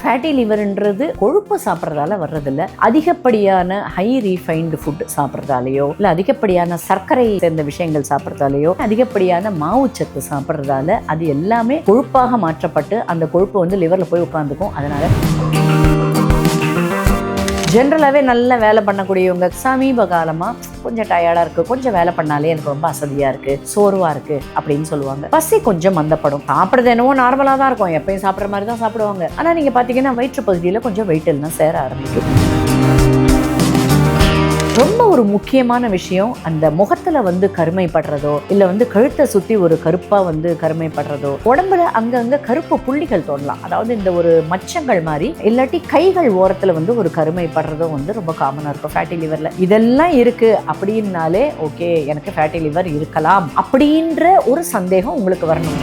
Fatty லிவர்ன்றது கொழுப்பு சாப்பிட்றதால வர்றதில்ல. அதிகப்படியான ஹை ரீஃபைன்டு ஃபுட் சாப்பிட்றதாலேயோ இல்லை அதிகப்படியான சர்க்கரை சேர்ந்த விஷயங்கள் சாப்பிட்றதாலேயோ அதிகப்படியான மாவுச்சத்து சாப்பிட்றதால அது எல்லாமே கொழுப்பாக மாற்றப்பட்டு அந்த கொழுப்பு வந்து லிவரில் போய் உட்காந்துக்கும் அதனால் ஜென்ரலாகவே நல்லா வேலை பண்ணக்கூடியவங்க சமீப காலமாக கொஞ்சம் டயர்டாக இருக்குது கொஞ்சம் வேலை பண்ணாலே எனக்கு ரொம்ப அசதியாக இருக்குது சோர்வாக இருக்குது அப்படின்னு சொல்லுவாங்க. பசி கொஞ்சம் மந்தப்படும். சாப்பிட்றது என்னவோ நார்மலாக தான் இருக்கும். எப்பயும் சாப்பிட்ற மாதிரி தான் சாப்பிடுவாங்க. ஆனால் நீங்கள் பார்த்தீங்கன்னா வயிற்று பகுதியில் கொஞ்சம் வெயிட் எல்லாம் சேர ஆரம்பிக்கும். ரொம்ப ஒரு முக்கியமான விஷயம் அந்த முகத்துல வந்து கருமைப்படுறதோ இல்ல வந்து கழுத்தை சுத்தி ஒரு கருப்பா வந்து கருமைப்படுறதோ உடம்புல அங்கங்க கருப்பு புள்ளிகள் தோணலாம். அதாவது இந்த ஒரு மச்சங்கள் மாதிரி இல்லாட்டி கைகள் ஓரத்துல வந்து ஒரு கருமைப்படுறதும் வந்து ரொம்ப காமனா இருக்கும். ஃபேட்டி லிவர்ல இதெல்லாம் இருக்கு அப்படின்னாலே ஓகே எனக்கு ஃபேட்டி லிவர் இருக்கலாம் அப்படின்ற ஒரு சந்தேகம் உங்களுக்கு வரணும்.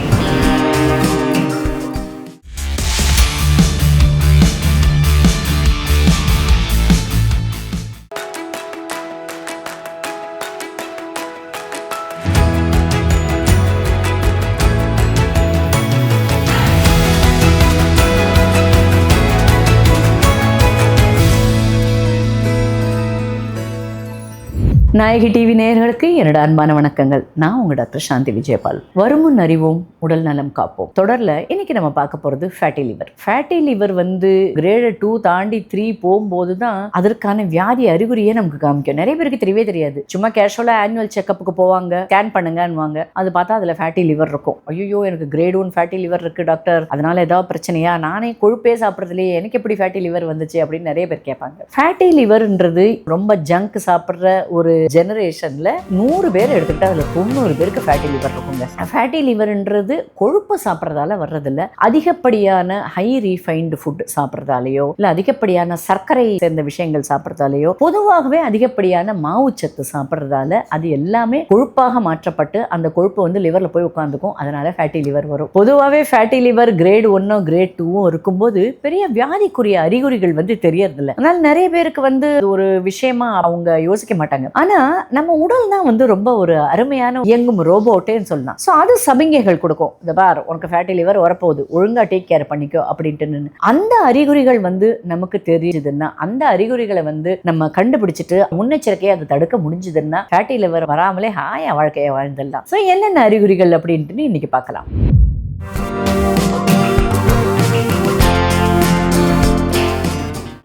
நாயகி டிவி நேயர்களுக்கு என்னோட அன்பான வணக்கங்கள். நான் உங்க டாக்டர் சாந்தி விஜயபால். வருமுன் அறிவோம் உடல் நலம் காப்போம். தொடர்ல இன்னைக்கு நம்ம பார்க்க போறது ஃபேட்டி லிவர் ஃபேட்டி லிவர் வந்து கிரேடு டூ தாண்டி த்ரீ போகும்போது தான் அதற்கான வியாதி அறிகுறியே நமக்கு காமிக்கும். நிறைய பேருக்கு தெரியவே தெரியாது. சும்மா கேஷுவலா ஆனுவல் செக்கப்புக்கு போவாங்க ஸ்கேன் பண்ணுங்கன்னுவாங்க. அது பார்த்தா அதுல ஃபேட்டி லிவர் இருக்கும். ஐயோ எனக்கு கிரேட் ஒன் ஃபேட்டி லிவர் இருக்கு டாக்டர் அதனால ஏதாவது பிரச்சனையா? நானே கொழுப்பே சாப்பிட்றதுலேயே எனக்கு எப்படி ஃபேட்டி லிவர் வந்துச்சு அப்படின்னு நிறைய பேர் கேட்பாங்க. ஃபேட்டி லிவர்ன்றது ரொம்ப ஜங்க் சாப்பிட்ற ஒரு ஜெனரேஷனில் நூறு பேர் எடுத்துக்கிட்டால் அதில் தொண்ணூறு பேருக்கு ஃபேட்டி லிவர் இருக்குங்க. ஃபேட்டி லிவர்ன்றது கொழுப்பு சாப்பிட்றதால வர்றதில்ல. அதிகப்படியான ஹை ரீஃபைன்டு ஃபுட் சாப்பிட்றதாலேயோ இல்லை அதிகப்படியான சர்க்கரை சேர்ந்த விஷயங்கள் சாப்பிட்றதாலேயோ பொதுவாகவே அதிகப்படியான மாவுச்சத்து சாப்பிட்றதால அது எல்லாமே கொழுப்பாக மாற்றப்பட்டு அந்த கொழுப்பு வந்து லிவரில் போய் உட்காந்துக்கும் அதனால ஃபேட்டி லிவர் வரும். பொதுவாகவே ஃபேட்டி லிவர் கிரேட் ஒன்னோ கிரேட் டூவும் இருக்கும்போது பெரிய வியாதிக்குரிய அறிகுறிகள் வந்து தெரியறதில்ல. அதனால நிறைய பேருக்கு வந்து ஒரு விஷயமா அவங்க யோசிக்க மாட்டாங்க. ஆனா நம்ம உடல் தான் வந்து ரொம்ப ஒரு அருமையான இயங்கும் ரோபோட்டேன்னு சொல்லலாம். ஸோ அது சமிங்கைகள் கொடுக்கும். இந்த பார் உனக்கு ஃபேட்டி லிவர் வரப்போகுது. ஒழுங்கா டேக் கேர் பண்ணிக்கோ அப்படின்ட்டு அந்த அறிகுறிகள் வந்து நமக்கு தெரியுதுன்னா அந்த அறிகுறிகளை வந்து நம்ம கண்டுபிடிச்சிட்டு முன்னெச்சரிக்கையை அதை தடுக்க முடிஞ்சதுன்னா ஃபேட்டி லிவர் வராமலே ஹாயா வாழ்க்கையை வாழ்ந்துடலாம். ஸோ என்னென்ன அறிகுறிகள் அப்படின்ட்டு இன்னைக்கு பார்க்கலாம்.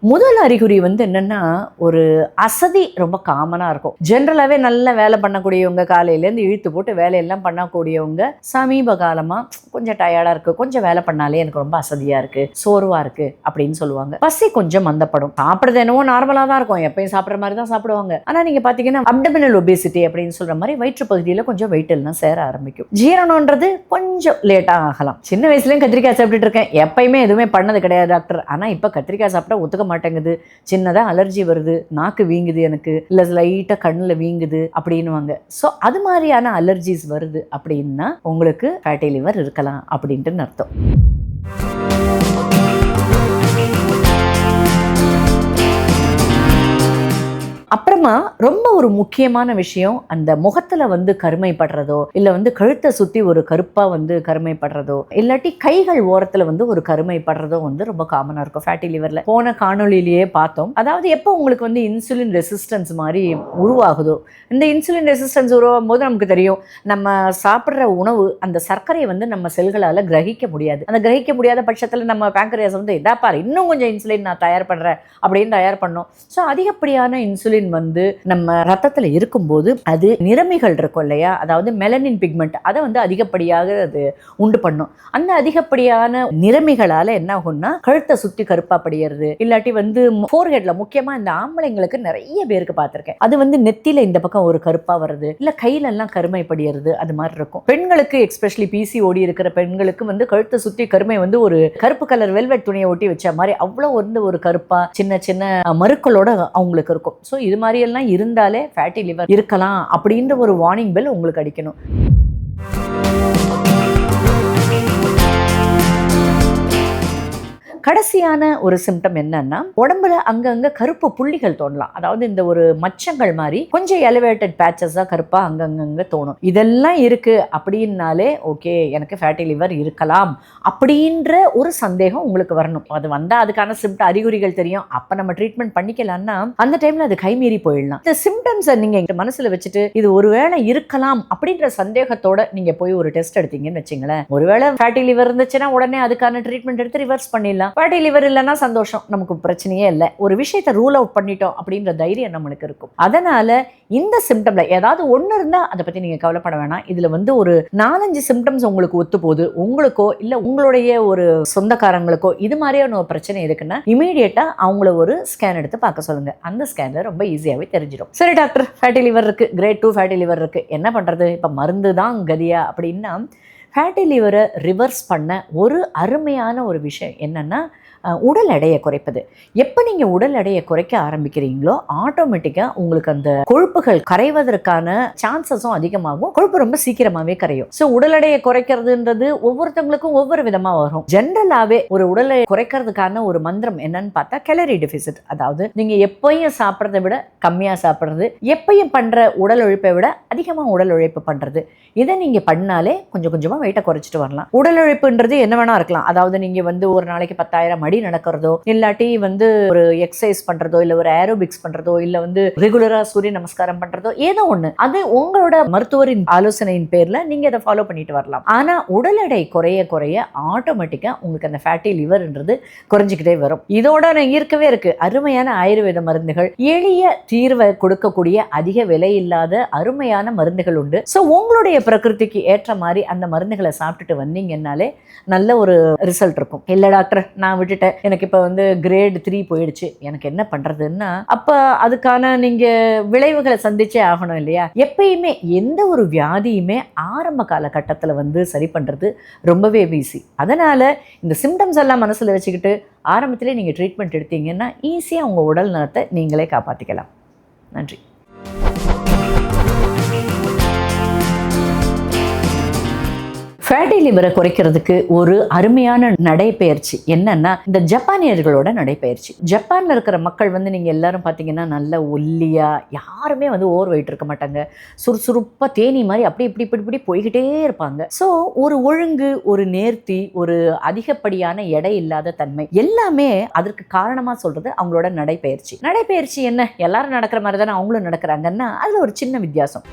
முதல் அறிகுறி வந்து என்னன்னா ஒரு அசதி ரொம்ப காமனாக இருக்கும். ஜென்ரலாகவே நல்ல வேலை பண்ணக்கூடியவங்க காலையிலேருந்து இழுத்து போட்டு வேலையெல்லாம் பண்ணக்கூடியவங்க சமீப காலமாக கொஞ்சம் டயர்டாக இருக்குது கொஞ்சம் வேலை பண்ணாலே எனக்கு ரொம்ப அசதியாக இருக்குது சோர்வாக இருக்குது அப்படின்னு சொல்லுவாங்க. பசி கொஞ்சம் மந்தப்படும். சாப்பிட்றது என்னவோ நார்மலாக தான் இருக்கும். எப்பயும் சாப்பிட்ற மாதிரி தான் சாப்பிடுவாங்க. ஆனால் நீங்கள் பார்த்தீங்கன்னா அப்டமினல் ஒபேசிட்டி அப்படின்னு சொல்கிற மாதிரி வயிற்று பகுதியில் கொஞ்சம் வெயிட் எல்லாம் சேர ஆரம்பிக்கும். ஜீரணம்ன்றது கொஞ்சம் லேட்டாக ஆகலாம். சின்ன வயசுலேயும் கத்திரிக்காய் சாப்பிட்டுட்டு இருக்கேன். எப்பயுமே எதுவுமே பண்ணது கிடையாது டாக்டர் ஆனால் இப்போ கத்திரிக்காய் சாப்பிட்டா ஒத்துக்க மாட்டேங்குது. சின்னதாக அலர்ஜி வருது. நாக்கு வீங்குது எனக்கு. இல்லை லைட்டாக கண்ணில் வீங்குது அப்படின்னுவாங்க. ஸோ அது மாதிரியான அலர்ஜிஸ் வருது அப்படின்னா உங்களுக்கு ஃபேட்டி லிவர் இருக்கலாம் அப்படின்ட்டு அர்த்தம். அப்புறமா ரொம்ப ஒரு முக்கியமான விஷயம் அந்த முகத்துல வந்து கருமைப்படுறதோ இல்ல வந்து கழுத்தை சுத்தி ஒரு கருப்பா வந்து கருமைப்படுறதோ இல்லாட்டி கைகள் ஓரத்துல வந்து ஒரு கருமைப்படுறதோ வந்து ரொம்ப காமனா இருக்கும். ஃபேட்டி லிவர்ல போன காணொலியிலேயே பார்த்தோம். அதாவது எப்போ உங்களுக்கு வந்து இன்சுலின் ரெசிஸ்டன்ஸ் மாதிரி உருவாகுதோ இந்த இன்சுலின் ரெசிஸ்டன்ஸ் உருவாகும் போது நமக்கு தெரியும் நம்ம சாப்பிட்ற உணவு அந்த சர்க்கரையை வந்து நம்ம செல்களால் கிரகிக்க முடியாது. அந்த கிரகிக்க முடியாத பட்சத்தில் நம்ம பேங்கரியாஸ் வந்து இதா பாரு இன்னும் கொஞ்சம் இன்சுலின் நான் தயார் பண்ணுறேன் அப்படின்னு தயார் பண்ணோம். ஸோ அதிகப்படியான இன்சுலின் வந்து நம்ம ரத்தத்தில் இருக்கும்போது அது நிறமிகள் இருக்கும் இல்லையா? அதாவது மெலனின் பிக்மெண்ட். அதை வந்து அதிகப்படியாக அது உண்டு பண்ணும். அந்த அதிகப்படியான நிறமிகளால் என்ன ஆகும்னா கழுத்தை சுற்றி கருப்பா படியறது. இல்லாட்டி வந்து ஃபோர்ஹெட்ல முக்கியமாக இந்த ஆம்பளைங்களுக்கு நிறைய பேருக்கு பார்த்துருக்கேன். அது வந்து நெத்தியில் இந்த பக்கம் ஒரு கருப்பா வருது இல்லை கையில எல்லாம் கருமை படியறது அது மாதிரி இருக்கும். பெண்களுக்கு எக்ஸ்பெஷலி பிசிஓடி இருக்கிற பெண்களுக்கு வந்து கழுத்தை சுற்றி கருமை வந்து ஒரு கருப்பு கலர் வெல்வெட் துணியை ஒட்டி வச்ச மாதிரி அவ்வளோ வந்து ஒரு கருப்பா சின்ன சின்ன மருக்களோட அவங்களுக்கு இருக்கும். ஸோ இது மாதிரியெல்லாம் இருந்தாலே ஃபேட்டி லிவர் இருக்கலாம் அப்படின்ற ஒரு வார்னிங் பெல் உங்களுக்கு அடிக்கணும். கடைசியான ஒரு சிம்டம் என்னன்னா உடம்புல அங்கங்க கருப்பு புள்ளிகள் தோணலாம். அதாவது இந்த ஒரு மச்சங்கள் மாதிரி கொஞ்சம் எலிவேட்டட் பேச்சஸா கருப்பா அங்கங்க தோணும். இதெல்லாம் இருக்கு அப்படின்னாலே ஓகே எனக்கு ஃபேட்டி லிவர் இருக்கலாம் அப்படின்ற ஒரு சந்தேகம் உங்களுக்கு வரணும். அது வந்தா அதுக்கான சிம்டம் அறிகுறிகள் தெரியும். அப்ப நம்ம ட்ரீட்மெண்ட் பண்ணிக்கலாம்னா அந்த டைம்ல அது கைமீறி போயிடலாம். இந்த சிம்டம்ஸை நீங்க எங்க மனசுல வச்சுட்டு இது ஒருவேளை இருக்கலாம் அப்படின்ற சந்தேகத்தோட நீங்க போய் ஒரு டெஸ்ட் எடுத்தீங்கன்னு வச்சுங்களேன். ஒருவேளை ஃபேட்டி லிவர் இருந்துச்சுன்னா உடனே அதுக்கான ட்ரீட்மெண்ட் எடுத்து ரிவர்ஸ் பண்ணிடலாம். ஃபேட்டி லிவர் இல்லைன்னா சந்தோஷம். நமக்கு பிரச்சனையே இல்லை. ஒரு விஷயத்தை ரூல் அவுட் பண்ணிட்டோம் அப்படின்ற தைரியம் நம்மளுக்கு இருக்கும். அதனால இந்த சிம்டம்ல ஏதாவது ஒன்று இருந்தால் அதை பற்றி நீங்கள் கவலைப்பட வேணாம். இதில் வந்து ஒரு நாலஞ்சு சிம்டம்ஸ் உங்களுக்கு ஒத்து போகுது. உங்களுக்கோ இல்லை உங்களுடைய ஒரு சொந்தக்காரங்களுக்கோ இது மாதிரியான ஒரு பிரச்சனை இருக்குன்னா இமீடியட்டாக அவங்கள ஒரு ஸ்கேன் எடுத்து பார்க்க சொல்லுங்கள் அந்த ஸ்கேனில் ரொம்ப ஈஸியாகவே தெரிஞ்சிடும். சரி டாக்டர் ஃபேட்டி லிவர் இருக்குது கிரேட் டூ ஃபேட்டி லிவர் இருக்குது என்ன பண்ணுறது இப்போ மருந்து தான் கதியா அப்படின்னா ஃபேட்டி லிவரை ரிவர்ஸ் பண்ண ஒரு அருமையான ஒரு விஷயம் என்னென்னா உடல் எடையை குறைப்பது. எப்போ நீங்கள் உடல் எடையை குறைக்க ஆரம்பிக்கிறீங்களோ ஆட்டோமேட்டிக்காக உங்களுக்கு அந்த கொழுப்புகள் கரைவதற்கான சான்சஸும் அதிகமாகும். கொழுப்பு ரொம்ப சீக்கிரமாகவே கரையும். ஸோ உடல் எடையை குறைக்கிறதுன்றது ஒவ்வொருத்தவங்களுக்கும் ஒவ்வொரு விதமாக வரும். ஜென்ரலாகவே ஒரு உடலை குறைக்கிறதுக்கான ஒரு மந்திரம் என்னன்னு பார்த்தா கேலரி டெபிசிட் அதாவது நீங்கள் எப்பயும் சாப்பிட்றத விட கம்மியாக சாப்பிட்றது எப்பயும் பண்ணுற உடல் உழைப்பை விட அதிகமாக உடல் உழைப்பு பண்ணுறது இதை நீங்கள் பண்ணாலே கொஞ்சம் கொஞ்சமாக வெயிட்டை குறைச்சிட்டு வரலாம். உடல் உழைப்புன்றது என்ன வேணா இருக்கலாம். அதாவது நீங்கள் வந்து ஒரு நாளைக்கு பத்தாயிரம் அடி நடக்கிறதோ இல்லாட்டி வந்து ஒரு எக்ஸசைஸ் பண்றதோ இல்லை ஒரு ஏரோபிக்ஸ் பண்றதோ இல்லை வந்து ரெகுலராக சூரிய நமஸ்காரம் பண்றதோ ஏதோ ஒன்று அது உங்களோட மருத்துவரின் ஆலோசனையின் பேரில் நீங்க அதை ஃபாலோ பண்ணிட்டு வரலாம். ஆனால் உடல் எடை குறைய குறைய ஆட்டோமேட்டிக்கா உங்களுக்கு அந்த ஃபேட்டி லிவர்ன்றது குறைஞ்சிக்கிட்டே வரும். இதோட நான் இருக்கவே இருக்கு. அருமையான ஆயுர்வேத மருந்துகள். எளிய தீர்வை கொடுக்கக்கூடிய அதிக விலை இல்லாத அருமையான மருந்துகள் உண்டு. ஸோ உங்களுடைய பிரகிருதிக்கு ஏற்ற மாதிரி அந்த மருந்துகளை சாப்பிட்டுட்டு வந்தீங்கன்னாலே நல்ல ஒரு ரிசல்ட் இருக்கும். இல்லை டாக்டர் நான் விட்டுட்டு கேட்டேன். எனக்கு இப்போ வந்து கிரேட் த்ரீ போயிடுச்சு. எனக்கு என்ன பண்ணுறதுன்னா அப்போ அதுக்கான நீங்கள் விளைவுகளை சந்திச்சே ஆகணும் இல்லையா? எப்பயுமே எந்த ஒரு வியாதியுமே ஆரம்ப காலகட்டத்தில் வந்து சரி பண்ணுறது ரொம்பவே ஈஸி அதனால் இந்த சிம்டம்ஸ் எல்லாம் மனசில் வச்சுக்கிட்டு ஆரம்பத்திலே நீங்கள் ட்ரீட்மெண்ட் எடுத்தீங்கன்னா ஈஸியாக உங்கள் உடல் நலத்தை நீங்களே காப்பாற்றிக்கலாம் நன்றி. ஃபேட்டி லிவரை குறைக்கிறதுக்கு ஒரு அருமையான நடைப்பயிற்சி என்னன்னா இந்த ஜப்பானியர்களோட நடைப்பயிற்சி ஜப்பானில் இருக்கிற மக்கள் வந்து நீங்கள் எல்லாரும் பார்த்தீங்கன்னா நல்ல ஒல்லியாக யாருமே வந்து ஓவர் வெயிட் இருக்க மாட்டாங்க. சுறுசுறுப்பாக தேனி மாதிரி அப்படி இப்படி இப்படி இப்படி போய்கிட்டே இருப்பாங்க. ஸோ ஒரு ஒழுங்கு ஒரு நேர்த்தி ஒரு அதிகப்படியான எடை இல்லாத தன்மை எல்லாமே அதற்கு காரணமாக சொல்கிறது அவங்களோட நடைப்பயிற்சி நடைப்பயிற்சி என்ன? எல்லாரும் நடக்கிற மாதிரி தானே அவங்களும் நடக்கிறாங்கன்னா அதில் ஒரு சின்ன வித்தியாசம்.